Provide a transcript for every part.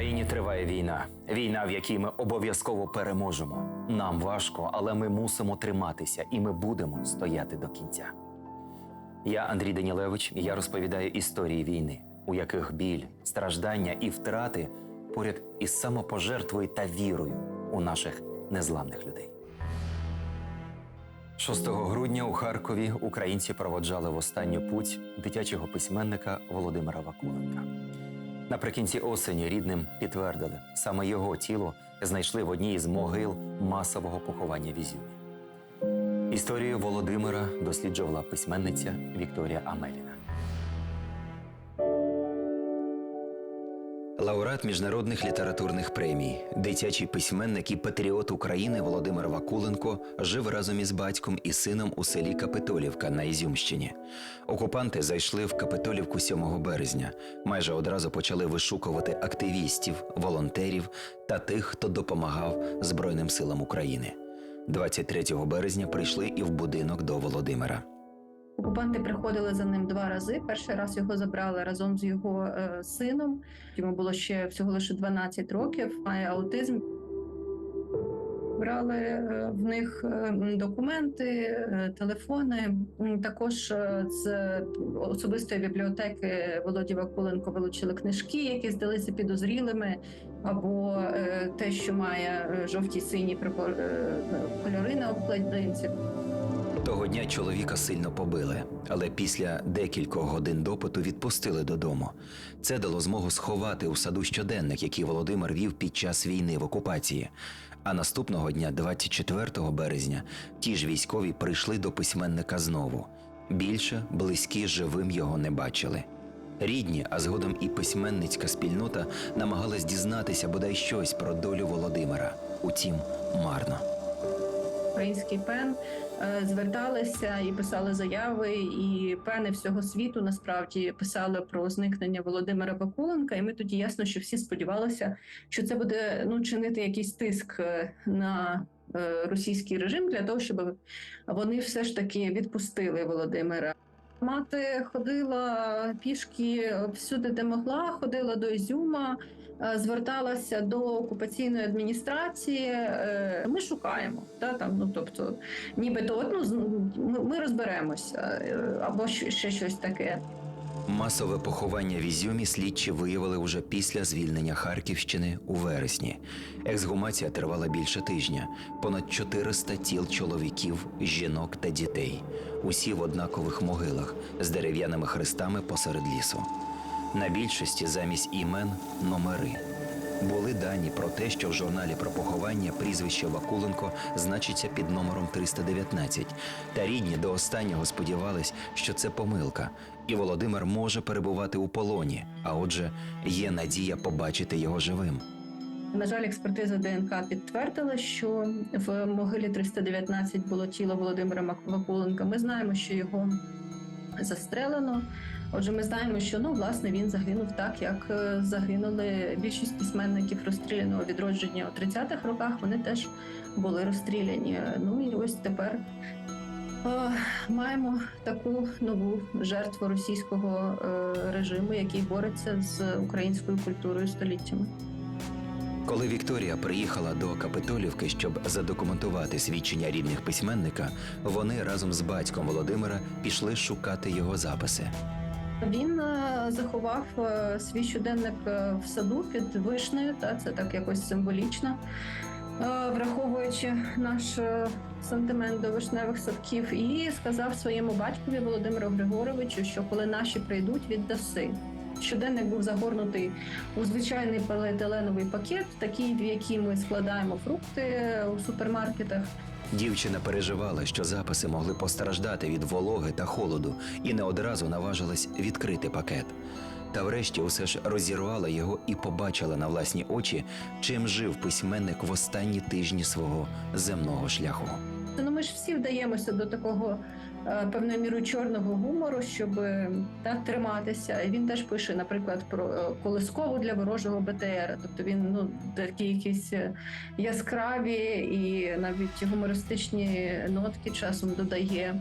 Україні триває війна. Війна, в якій ми обов'язково переможемо. Нам важко, але ми мусимо триматися і ми будемо стояти до кінця. Я Андрій Данілевич, і я розповідаю історії війни, у яких біль, страждання і втрати поряд із самопожертвою та вірою у наших незламних людей. 6 грудня у Харкові українці проводжали в останню путь дитячого письменника Володимира Вакуленка. Наприкінці осені рідним підтвердили, саме його тіло знайшли в одній із могил масового поховання візюмі. Історію Володимира досліджувала письменниця Вікторія Амеліна. Лауреат міжнародних літературних премій, дитячий письменник і патріот України Володимир Вакуленко жив разом із батьком і сином у селі Капитолівка на Ізюмщині. Окупанти зайшли в Капитолівку 7 березня. Майже одразу почали вишукувати активістів, волонтерів та тих, хто допомагав Збройним силам України. 23 березня прийшли і в будинок до Володимира. Окупанти приходили за ним два рази. Перший раз його забрали разом з його е, сином. Йому було ще всього лише 12 років. Має аутизм. Брали е, в них е, документи, е, телефони. Також з особистої бібліотеки Володі Вакуленко вилучили книжки, які здалися підозрілими, або те, що має жовті сині е, кольори на обкладинці. Дня чоловіка сильно побили, але після декількох годин допиту відпустили додому. Це дало змогу сховати у саду щоденник, який Володимир вів під час війни в окупації. А наступного дня, 24 березня, ті ж військові прийшли до письменника знову. Більше близькі живим його не бачили. Рідні, а згодом і письменницька спільнота намагалась дізнатися бодай щось про долю Володимира. Утім, марно. Український пен е, зверталися і писали заяви, і пени всього світу насправді писали про зникнення Володимира Бакуленка. І ми тоді ясно, що всі сподівалися, що це буде ну чинити якийсь тиск е, на е, російський режим для того, щоб вони все ж таки відпустили Володимира. Мати ходила пішки всюди, де могла, ходила до Ізюма, е, зверталася до окупаційної адміністрації. Е, Ми шукаємо, та там, ну тобто, нібито от, ну, ми розберемося, е, або ще щось таке. Масове поховання в Ізюмі слідчі виявили уже після звільнення Харківщини у вересні. Ексгумація тривала більше тижня. Понад 400 тіл чоловіків, жінок та дітей. Усі в однакових могилах з дерев'яними хрестами посеред лісу. На більшості замість імен номери. Були дані про те, що в журналі про поховання прізвище Вакуленко значиться під номером 319. Та рідні до останнього сподівались, що це помилка, і Володимир може перебувати у полоні. А отже, є надія побачити його живим. На жаль, експертиза ДНК підтвердила, що в могилі 319 було тіло Володимира Вакуленка. Ми знаємо, що його застрелено. Отже, ми знаємо, що ну власне він загинув так, як е, загинули більшість письменників розстріляного відродження у 30-х роках. Вони теж були розстріляні. Ну і ось тепер е, маємо таку нову жертву російського е, режиму, який бореться з українською культурою століттями. Коли Вікторія приїхала до Капитолівки, щоб задокументувати свідчення рідних письменника, вони разом з батьком Володимира пішли шукати його записи. Він е, заховав е, свій щоденник е, в саду під вишнею, та це так якось символічно, враховуючи наш сантимент до вишневих садків, і сказав своєму батькові Володимиру Григоровичу, що коли наші прийдуть, віддаси. Щоденник був загорнутий у звичайний поліетиленовий пакет, такий, в який ми складаємо фрукти у супермаркетах. Дівчина переживала, що записи могли постраждати від вологи та холоду, і не одразу наважилась відкрити пакет. Та врешті усе ж розірвала його і побачила на власні очі, чим жив письменник в останні тижні свого земного шляху. Ну, ми ж всі вдаємося до такого певною мірою чорного гумору, щоб е, так триматися. Він теж пише, наприклад, про е, колискову для ворожого БТР. Тобто він ну такі якісь е, яскраві і навіть гумористичні нотки часом додає.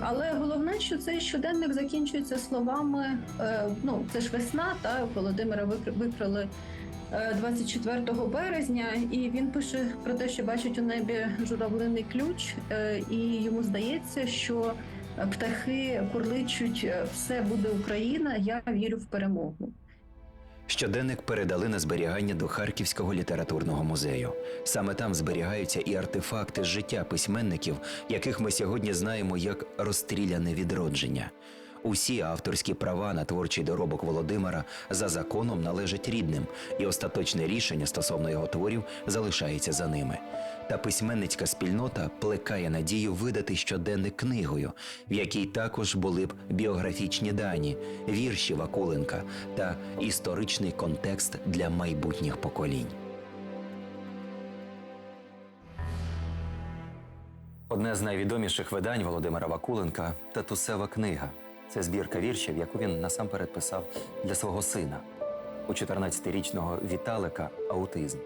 Але головне, що цей щоденник закінчується словами: е, ну це ж весна, та Володимира викр- викрали е, 24 березня, і він пише про те, що бачить у небі журавлиний ключ, е, і йому здається, що птахи курличуть е, все буде Україна. Я вірю в перемогу. Щоденник передали на зберігання до Харківського літературного музею. Саме там зберігаються і артефакти життя письменників, яких ми сьогодні знаємо як розстріляне відродження. Усі авторські права на творчий доробок Володимира за законом належать рідним, і остаточне рішення стосовно його творів залишається за ними. Та письменницька спільнота плекає надію видати щоденник книгою, в якій також були б біографічні дані, вірші Вакуленка та історичний контекст для майбутніх поколінь. Одне з найвідоміших видань Володимира Вакуленка Татусева книга. Це збірка віршів, яку він насамперед писав для свого сина. У 14-річного Віталика аутизм.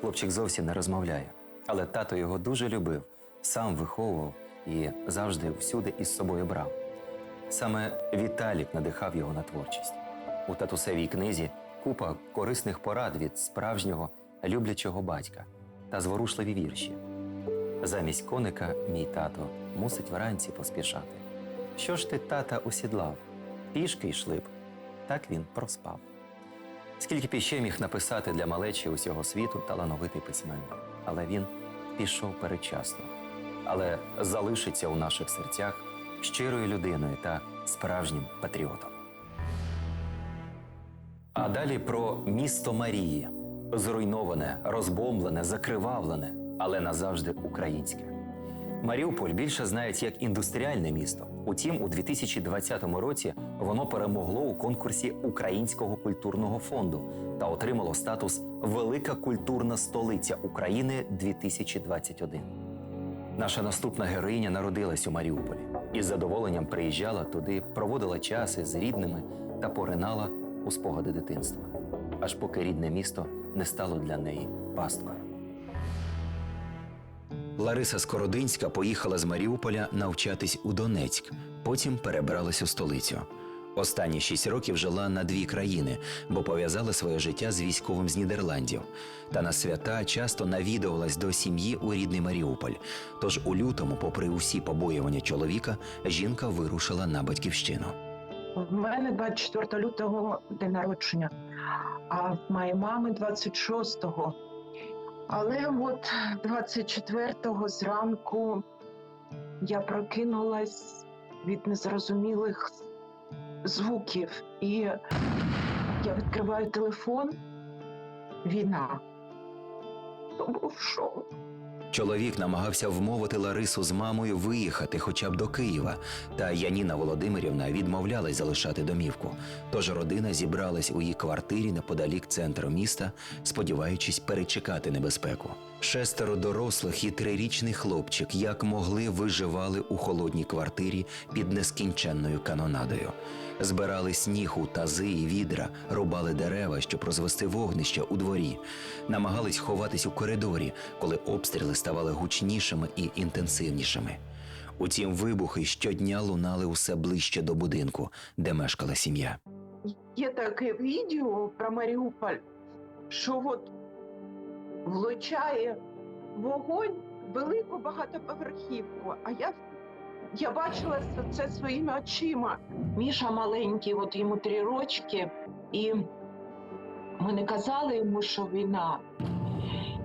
Хлопчик зовсім не розмовляє, але тато його дуже любив, сам виховував і завжди всюди із собою брав. Саме Віталік надихав його на творчість. У татусевій книзі купа корисних порад від справжнього люблячого батька та зворушливі вірші. Замість коника мій тато мусить вранці поспішати. Що ж ти, тата, усідлав? Пішки йшли б. Так він проспав. Скільки б іще міг написати для малечі усього світу талановитий письменник, але він пішов передчасно, але залишиться у наших серцях щирою людиною та справжнім патріотом. А далі про місто Марії зруйноване, розбомблене, закривавлене, але назавжди українське. Маріуполь більше знають як індустріальне місто. Утім, у 2020 році воно перемогло у конкурсі Українського культурного фонду та отримало статус Велика культурна столиця України 2021. Наша наступна героїня народилась у Маріуполі і з задоволенням приїжджала туди, проводила час із рідними та поринала у спогади дитинства, аж поки рідне місто не стало для неї пасткою. Лариса Скородинська поїхала з Маріуполя навчатись у Донецьк, потім перебралась у столицю. Останні шість років жила на дві країни, бо пов'язала своє життя з військовим з Нідерландів. Та на свята часто навідувалась до сім'ї у рідний Маріуполь. Тож у лютому, попри усі побоювання чоловіка, жінка вирушила на батьківщину. В мене 24 лютого день народження, а в моєї мами 26-го. Але от 24-го зранку я прокинулась від незрозумілих звуків, і я відкриваю телефон. Війна. То був шок. Чоловік намагався вмовити Ларису з мамою виїхати хоча б до Києва, та Яніна Володимирівна відмовлялась залишати домівку. Тож родина зібралась у її квартирі неподалік центру міста, сподіваючись перечекати небезпеку. Шестеро дорослих і трирічний хлопчик, як могли, виживали у холодній квартирі під нескінченною канонадою. Збирали сніг у тази і відра, рубали дерева, щоб розвести вогнище у дворі, намагались ховатись у коридорі, коли обстріли ставали гучнішими і інтенсивнішими. Утім, вибухи щодня лунали усе ближче до будинку, де мешкала сім'я. Є таке відео про Маріуполь, що от влучає вогонь велику багатоповерхівку. А я, я бачила це- своїми очима. Міша маленький, от йому три рочки, і ми не казали йому, що війна.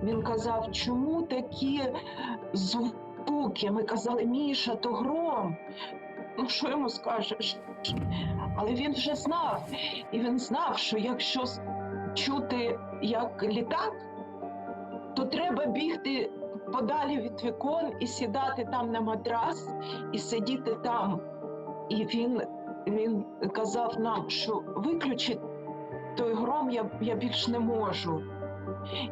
Він казав, чому такі звуки? Ми казали, Міша, то гром. Ну, що йому скажеш? Але він вже знав, і він знав, що якщо чути як літак, то треба бігти подалі від вікон і сідати там на матрас і сидіти там. І він, він казав нам, що виключить той гром я, я більш не можу.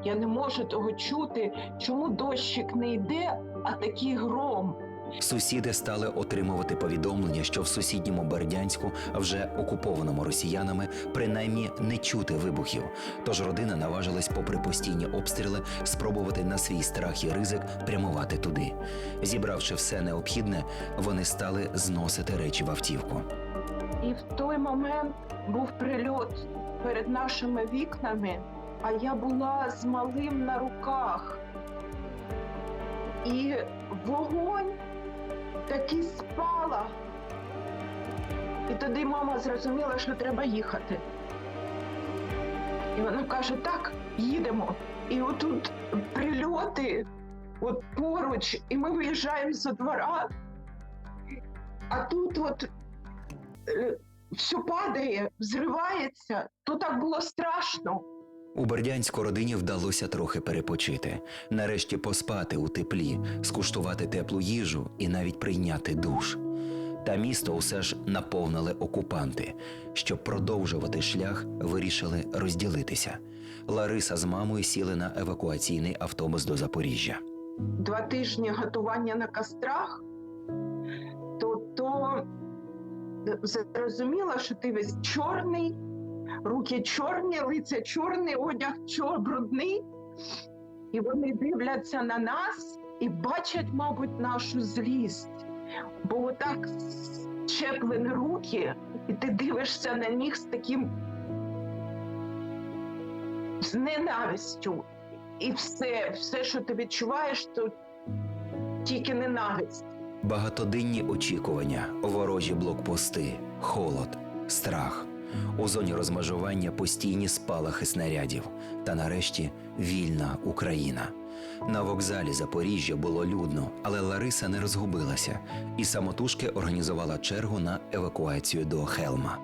Я не можу того чути, чому дощик не йде, а такий гром. Сусіди стали отримувати повідомлення, що в сусідньому Бердянську, вже окупованому росіянами, принаймні не чути вибухів. Тож родина наважилась, попри постійні обстріли, спробувати на свій страх і ризик прямувати туди. Зібравши все необхідне, вони стали зносити речі в автівку. І в той момент був прильот перед нашими вікнами, а я була з малим на руках. І вогонь такий спала. І тоді мама зрозуміла, що треба їхати. І вона каже: так, їдемо. І отут прильоти, от поруч, і ми виїжджаємо за двора, а тут от е, все падає, взривається. То так було страшно. У Бердянську родині вдалося трохи перепочити, нарешті поспати у теплі, скуштувати теплу їжу і навіть прийняти душ. Та місто усе ж наповнили окупанти. Щоб продовжувати шлях, вирішили розділитися. Лариса з мамою сіли на евакуаційний автобус до Запоріжжя. Два тижні готування на кострах, то, то зрозуміло, що ти весь чорний, руки чорні, лице чорне, одяг чор, брудний. І вони дивляться на нас і бачать, мабуть, нашу злість. Бо отак щеплені руки, і ти дивишся на них з таким з ненавистю. І все, все, що ти відчуваєш, то тільки ненависть. Багатоденні очікування, ворожі блокпости, холод, страх. У зоні розмежування постійні спалахи снарядів. Та нарешті вільна Україна. На вокзалі Запоріжжя було людно, але Лариса не розгубилася і самотужки організувала чергу на евакуацію до Хелма.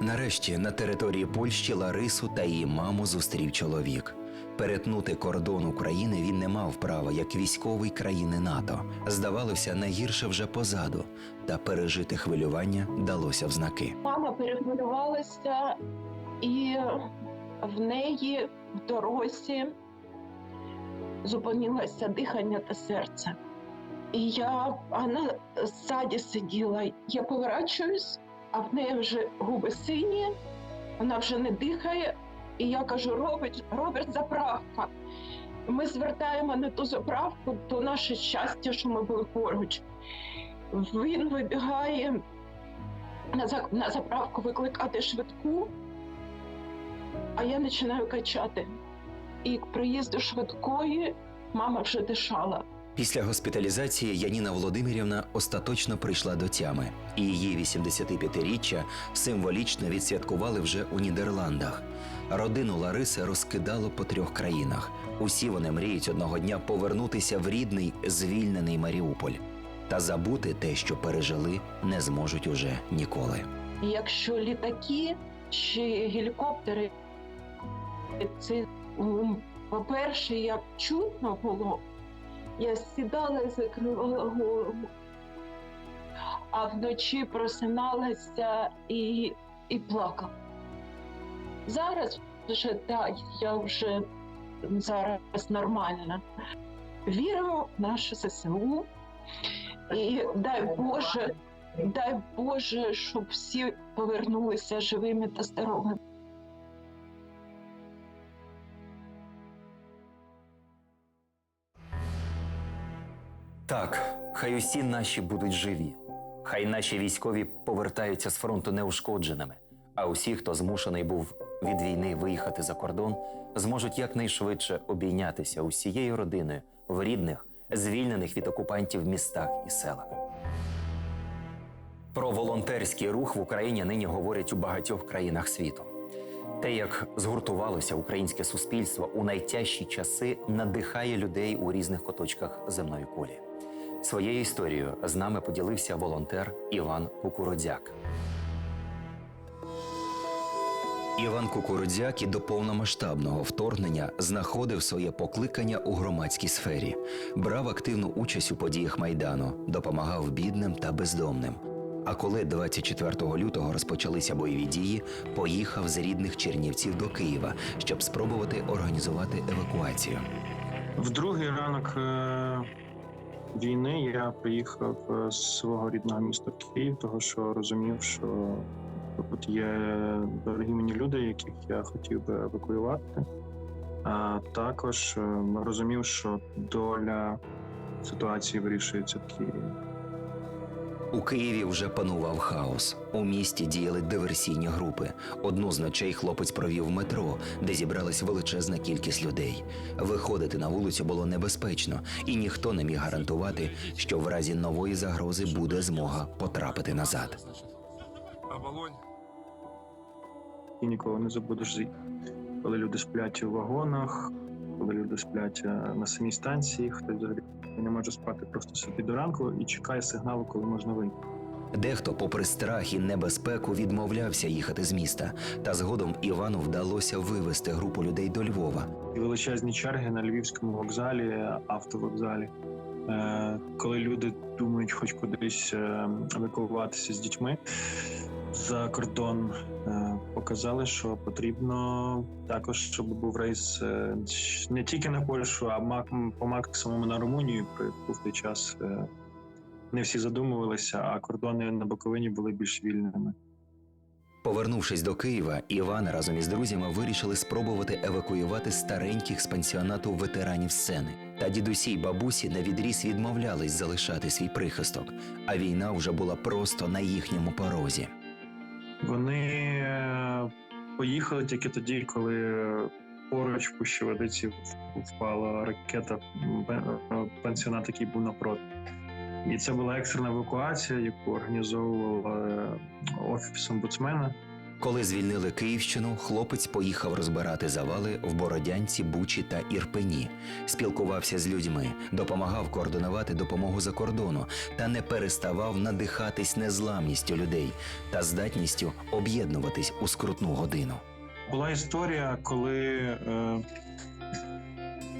Нарешті на території Польщі Ларису та її маму зустрів чоловік. Перетнути кордон України він не мав права як військовий країни НАТО. Здавалося, найгірше вже позаду, та пережити хвилювання далося в знаки. Мама перехвилювалася, і в неї в дорозі зупинилося дихання та серце. І я вона ззаді сиділа. Я поворачуюсь, а в неї вже губи сині, вона вже не дихає. І я кажу: Роберт, Роберт, заправка. Ми звертаємо на ту заправку, то наше щастя, що ми були поруч. Він вибігає на, за- на заправку викликати швидку, а я починаю качати. І к приїзду швидкої мама вже дишала. Після госпіталізації Яніна Володимирівна остаточно прийшла до тями, і її 85-річчя символічно відсвяткували вже у Нідерландах. Родину Лариси розкидало по трьох країнах. Усі вони мріють одного дня повернутися в рідний звільнений Маріуполь. Та забути те, що пережили, не зможуть уже ніколи. Якщо літаки чи гелікоптери, це, по-перше, як чутно було, я сідала і закривала голову, а вночі просиналася і, і плакала. Зараз вже так, я вже зараз нормальна. Віримо в нашу ЗСУ і дай Боже, Дай Боже, щоб всі повернулися живими та здоровими. Так, хай усі наші будуть живі. Хай наші військові повертаються з фронту неушкодженими. А усі, хто змушений був від війни виїхати за кордон, зможуть якнайшвидше обійнятися усією родиною в рідних, звільнених від окупантів містах і селах. Про волонтерський рух в Україні нині говорять у багатьох країнах світу. Те, як згуртувалося українське суспільство у найтяжчі часи, надихає людей у різних куточках земної кулі. Своєю історією з нами поділився волонтер Іван Кукурудзяк. Іван Кукурудзяк і до повномасштабного вторгнення знаходив своє покликання у громадській сфері, брав активну участь у подіях майдану, допомагав бідним та бездомним. А коли 24 лютого розпочалися бойові дії, поїхав з рідних Чернівців до Києва, щоб спробувати організувати евакуацію. В другий ранок е, війни я приїхав е, з свого рідного міста Київ, того що розумів, що тут є дорогі мені люди, яких я хотів би евакуювати. А також е, розумів, що доля ситуації вирішується в Києві. У Києві вже панував хаос. У місті діяли диверсійні групи. Одну з ночей хлопець провів в метро, де зібралась величезна кількість людей. Виходити на вулицю було небезпечно, і ніхто не міг гарантувати, що в разі нової загрози буде змога потрапити назад. І ніколи не забудеш. Коли люди сплять у вагонах, коли люди сплять е, на самій станції, хтось взагалі не може спати просто собі до ранку і чекає сигналу, коли можна вийти. Дехто, попри страх і небезпеку, відмовлявся їхати з міста. Та згодом Івану вдалося вивести групу людей до Львова. І величезні черги на львівському вокзалі, автовокзалі. Е, Коли люди думають хоч кудись е, евакуюватися з дітьми за кордон, е, показали, що потрібно також, щоб був рейс е, не тільки на Польщу, а по максимуму на Румунію, про яку в той час е, не всі задумувалися, а кордони на Буковині були більш вільними. Повернувшись до Києва, Іван разом із друзями вирішили спробувати евакуювати стареньких з пансіонату ветеранів сцени. Та дідусі й бабусі на відріз відмовлялись залишати свій прихисток, а війна вже була просто на їхньому порозі. Вони е, поїхали тільки тоді, коли поруч в пущі водиці впала ракета е, пансіонат, який був напроти. І це була екстрена евакуація, яку організовував е, офіс омбудсмена. Коли звільнили Київщину, хлопець поїхав розбирати завали в Бородянці, Бучі та Ірпені, спілкувався з людьми, допомагав координувати допомогу за кордону та не переставав надихатись незламністю людей та здатністю об'єднуватись у скрутну годину. Була історія, коли е,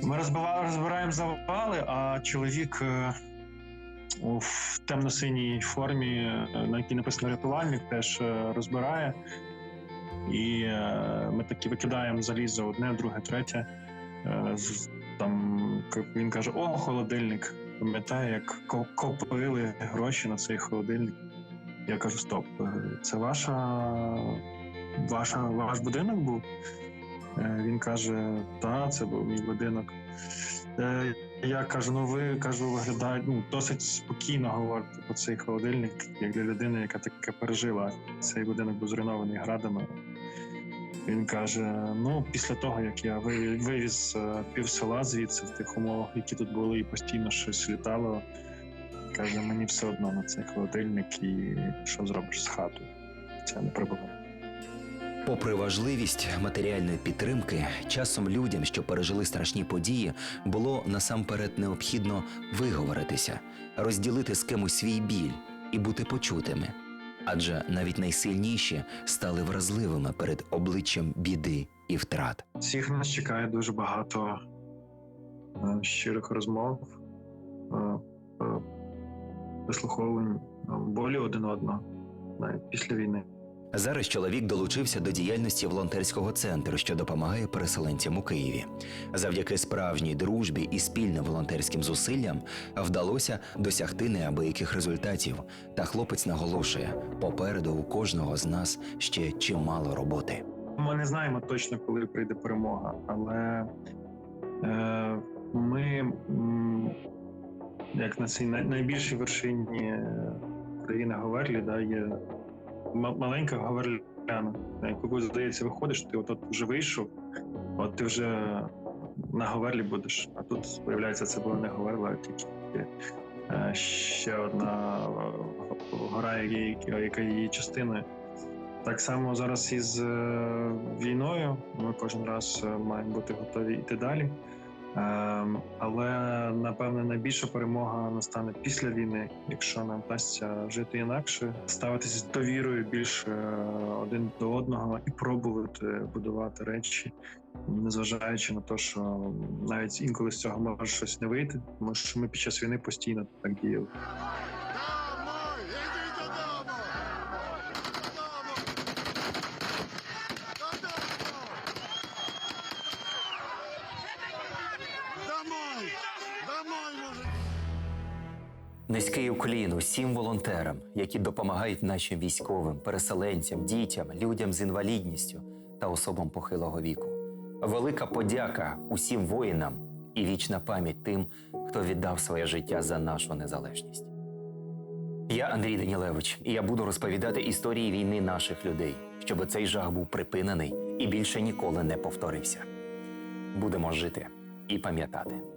ми розбираємо завали, а чоловік е, в темно-синій формі, е, на якій написано рятувальник, теж е, розбирає. І е, ми такі викидаємо залізо одне, друге, третє. Е, там він каже: О, холодильник. Пам'ятає, як копили гроші на цей холодильник. Я кажу: стоп, е, це ваша ваша, ваш будинок був? Він каже: та, це був мій будинок. Я кажу: ну ви кажу, виглядаєте ну, досить спокійно говорите про цей холодильник, як для людини, яка таке пережила. Цей будинок був зруйнований градами. Він каже: ну, після того, як я вивіз е, пів села звідси в тих умовах, які тут були, і постійно щось літало. Каже, мені все одно на цей холодильник, і що зробиш з хатою. Це не прибуває. Попри важливість матеріальної підтримки, часом людям, що пережили страшні події, було насамперед необхідно виговоритися, розділити з кимось свій біль і бути почутими. Адже навіть найсильніші стали вразливими перед обличчям біди і втрат. Всіх нас чекає дуже багато е, щирих розмов, е, е, вислуховувань болі один одного навіть після війни. Зараз чоловік долучився до діяльності волонтерського центру, що допомагає переселенцям у Києві. Завдяки справжній дружбі і спільним волонтерським зусиллям вдалося досягти неабияких результатів. Та хлопець наголошує: попереду у кожного з нас ще чимало роботи. Ми не знаємо точно, коли прийде перемога, але е, ми, як на цій найбільшій вершині е, країни Говерлі, да, є маленька Говерляна, на яку, здається, виходиш, ти от, вже вийшов, от ти вже на Говерлі будеш. А тут, виявляється, це була не Говерла, а тільки е, ще одна е, гора, яка яка її частиною. Так само зараз із е, війною. Ми кожен раз маємо бути готові йти далі. Ем, але напевне найбільша перемога настане після війни, якщо нам вдасться жити інакше, ставитися з довірою більше один до одного і пробувати будувати речі, незважаючи на те, що навіть інколи з цього може щось не вийти, тому що ми під час війни постійно так діяли. Низький уклін усім волонтерам, які допомагають нашим військовим, переселенцям, дітям, людям з інвалідністю та особам похилого віку. Велика подяка усім воїнам і вічна пам'ять тим, хто віддав своє життя за нашу незалежність. Я Андрій Данілевич, і я буду розповідати історії війни наших людей, щоб цей жах був припинений і більше ніколи не повторився. Будемо жити і пам'ятати.